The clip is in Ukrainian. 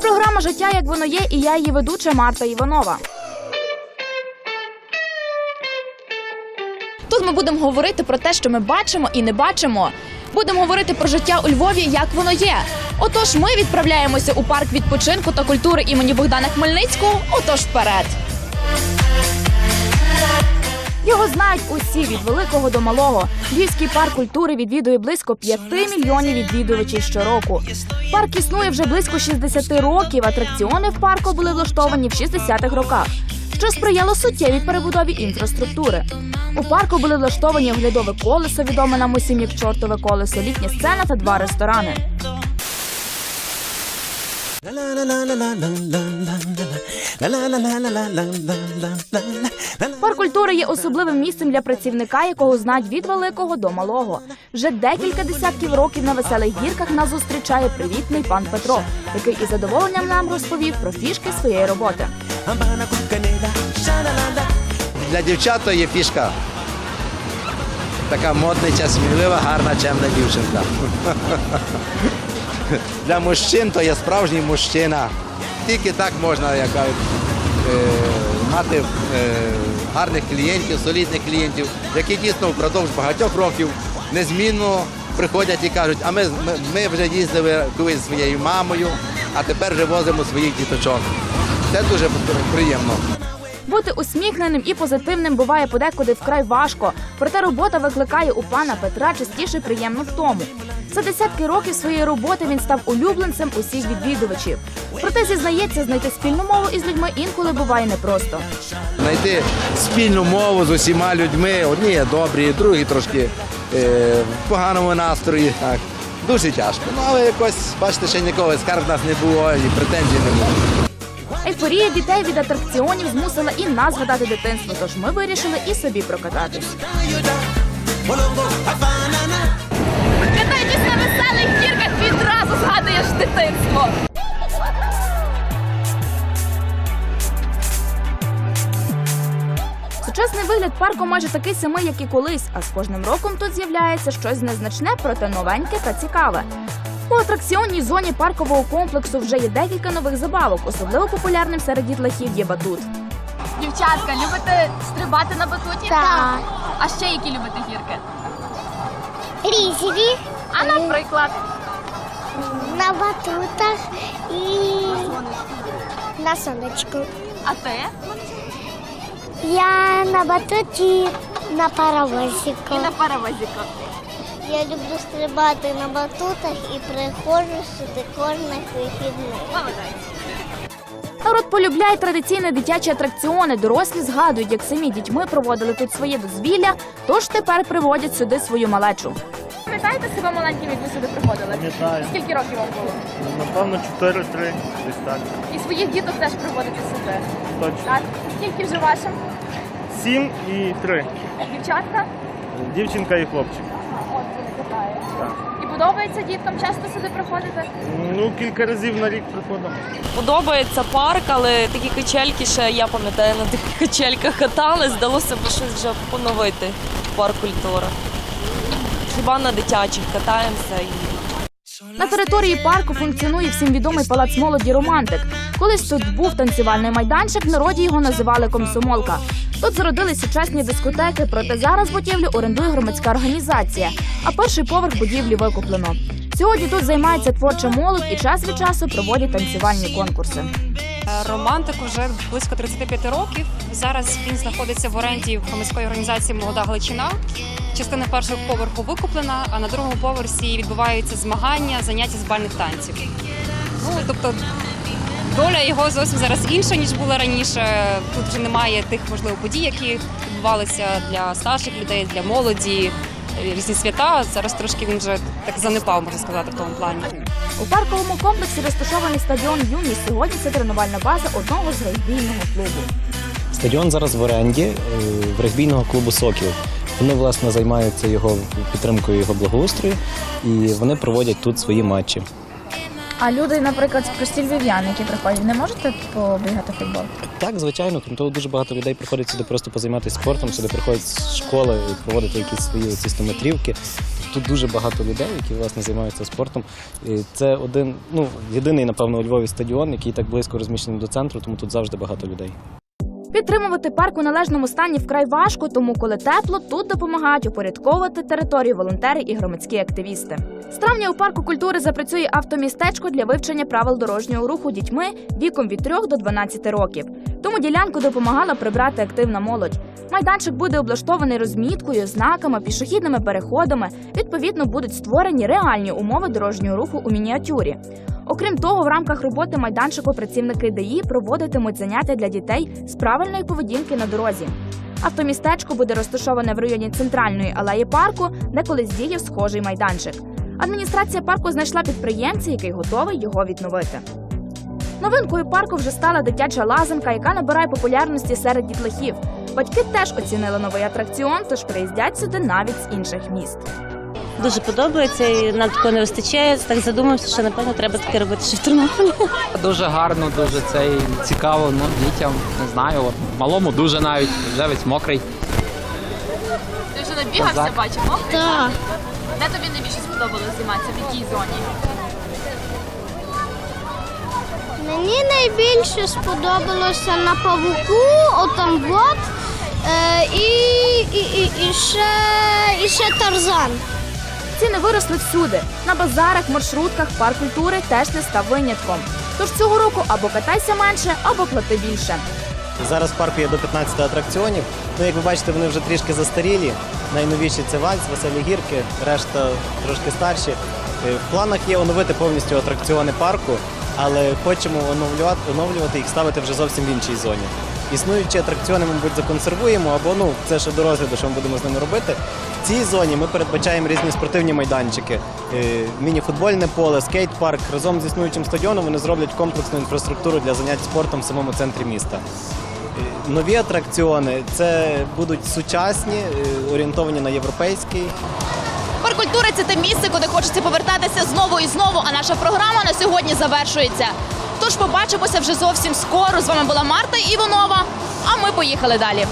Програма Життя як воно є, і я її ведуча Марта Іванова. Тут ми будемо говорити про те, що ми бачимо і не бачимо. Будемо говорити про життя у Львові, як воно є. Отож, ми відправляємося у парк відпочинку та культури імені Богдана Хмельницького. Отож, вперед. Його знають усі від великого до малого. Львівський парк культури відвідує близько 5 мільйонів відвідувачів щороку. Парк існує вже близько 60 років. Атракціони в парку були влаштовані в 60-х роках, що сприяло суттєвій перебудові інфраструктури. У парку були влаштовані оглядове колесо, відоме нам усім як чортове колесо, літня сцена та два ресторани. Парк культури є особливим місцем для працівника, якого знають від великого до малого. Вже декілька десятків років на веселих гірках нас зустрічає привітний пан Петро, який із задоволенням нам розповів про фішки своєї роботи. Для дівчат є фішка. Така модниця, смілива, гарна, чемна дівчинка. Для мужчин то є справжній мужчина. Тільки так можна як кажуть, е, мати е, гарних клієнтів, солідних клієнтів, які дійсно впродовж багатьох років незмінно приходять і кажуть, а ми, ми, вже їздили колись своєю мамою, а тепер вже возимо своїх діточок. Це дуже приємно. Бути усміхненим і позитивним буває подекуди вкрай важко, проте робота викликає у пана Петра частіше приємну втому. За десятки років своєї роботи він став улюбленцем усіх відвідувачів. Проте зізнається, знайти спільну мову із людьми інколи буває непросто. знайти спільну мову з усіма людьми. Одні добрі, другі трошки е, в поганому настрої. Так. Дуже тяжко. Ну, але якось, бачите, ще ніколи скарг в нас не було і претензій не було. Ейфорія дітей від атракціонів змусила і нас згадати дитинство, тож ми вирішили і собі прокататись. Катаючись на веселих гірках, відразу згадуєш дитинство. Сучасний вигляд парку майже такий самий, як і колись, а з кожним роком тут з'являється щось незначне, проте новеньке та цікаве. У атракціонній зоні паркового комплексу вже є декілька нових забавок. Особливо популярним серед дітлахів є батут. Дівчатка, любите стрибати на батуті? Так. А ще які любите гірки? Різні А наприклад, на батутах і на сонечку. а ти? Я на батуті на паровозику. І на паровозіку. Я люблю стрибати на батутах і приходжу сюди кожних вихідних. Народ полюбляє традиційні дитячі атракціони. Дорослі згадують, як самі дітьми проводили тут своє дозвілля, тож тепер приводять сюди свою малечу. Пам'ятаєте себе маленьким, як ви сюди приходили? Пам'ятаю. Скільки років вам було? Напевно, 4-3, десь так. І своїх діток теж приводите сюди. Точно. Так? Скільки вже вашим? 7 і 3. Дівчатка? Дівчинка і хлопчик. От вони катають. Так. І подобається діткам часто сюди приходити? Ну, кілька разів на рік приходимо. Подобається парк, але такі качельки ще я пам'ятаю на таких качельках катали. Здалося б щось вже поновити в парк культури. Хіба на дитячих катаємося і На території парку функціонує всім відомий палац молоді Романтик. Колись тут був танцювальний майданчик, в народі його називали комсомолка. Тут зародились сучасні дискотеки, проте зараз будівлю орендує громадська організація, а перший поверх будівлі викуплено. Сьогодні тут займається творча молодь і час від часу проводять танцювальні конкурси. Романтик вже близько 35 років. Зараз він знаходиться в оренді громадської організації Молода Галичина. Частина першого поверху викуплена, а на другому поверсі відбуваються змагання, заняття з бальних танців. Ну тобто доля його зовсім зараз інша ніж була раніше. Тут вже немає тих можливо подій, які відбувалися для старших людей, для молоді, е, різні свята. Зараз трошки він вже так занепав, можна сказати, в тому плані. У парковому комплексі розташований стадіон Юність. Сьогодні це тренувальна база одного з регбійного клубу. Стадіон зараз в оренді е, в регбійного клубу Сокіл. Вони власне займаються його підтримкою його благоустрою і вони проводять тут свої матчі. А люди, наприклад, прості львів'яни, які приходять, не можете побігати в футбол? Так, звичайно, крім того, дуже багато людей приходять сюди просто позайматися спортом, сюди приходять з школи проводити якісь свої ці стометрівки. Тут дуже багато людей, які власне займаються спортом. І це один, ну єдиний, напевно, у Львові стадіон, який так близько розміщений до центру, тому тут завжди багато людей. Підтримувати парк у належному стані вкрай важко, тому коли тепло, тут допомагають упорядковувати територію волонтери і громадські активісти. З травня у парку культури запрацює автомістечко для вивчення правил дорожнього руху дітьми віком від 3 до 12 років. Тому ділянку допомагала прибрати активна молодь. Майданчик буде облаштований розміткою, знаками, пішохідними переходами. Відповідно, будуть створені реальні умови дорожнього руху у мініатюрі. Окрім того, в рамках роботи майданчику працівники ДАІ проводитимуть заняття для дітей з правильної поведінки на дорозі. Автомістечко буде розташоване в районі центральної алеї парку, де колись діяв схожий майданчик. Адміністрація парку знайшла підприємця, який готовий його відновити. Новинкою парку вже стала дитяча лазанка, яка набирає популярності серед дітлахів. Батьки теж оцінили новий атракціон, тож приїздять сюди навіть з інших міст. Дуже подобається і нам такого не вистачає. Так задумався, що напевно треба таке робити ще в Тернополі. Дуже гарно, дуже це і цікаво ну, дітям, не знаю. От, малому дуже навіть, вже весь мокрий. Ти вже набігався, Козак. бачив, Так. Де тобі найбільше сподобалось зніматися? В якій зоні? Мені найбільше сподобалося на павуку, отам вот, е, і, і, і, і, ще, і ще тарзан. Ціни виросли всюди. На базарах, маршрутках, парк культури теж не став винятком. Тож цього року або катайся менше, або плати більше. Зараз в парку є до 15 атракціонів. Ну, як ви бачите, вони вже трішки застарілі. Найновіші це вальс, веселі гірки, решта трошки старші. Е, В планах є оновити повністю атракціони парку, але хочемо оновлювати, оновлювати їх, ставити вже зовсім в іншій зоні. Існуючі атракціони, мабуть, законсервуємо, або ну це ще до розгляду, що ми будемо з ними робити. В цій зоні ми передбачаємо різні спортивні майданчики, е, міні-футбольне поле, скейт-парк. Разом з існуючим стадіоном вони зроблять комплексну інфраструктуру для занять спортом в самому центрі міста. Е, Нові атракціони це будуть сучасні, е, орієнтовані на європейський. Парк культури це те місце, куди хочеться повертатися знову і знову. А наша програма на сьогодні завершується. Тож побачимося вже зовсім скоро. З вами була Марта Іванова. А ми поїхали далі.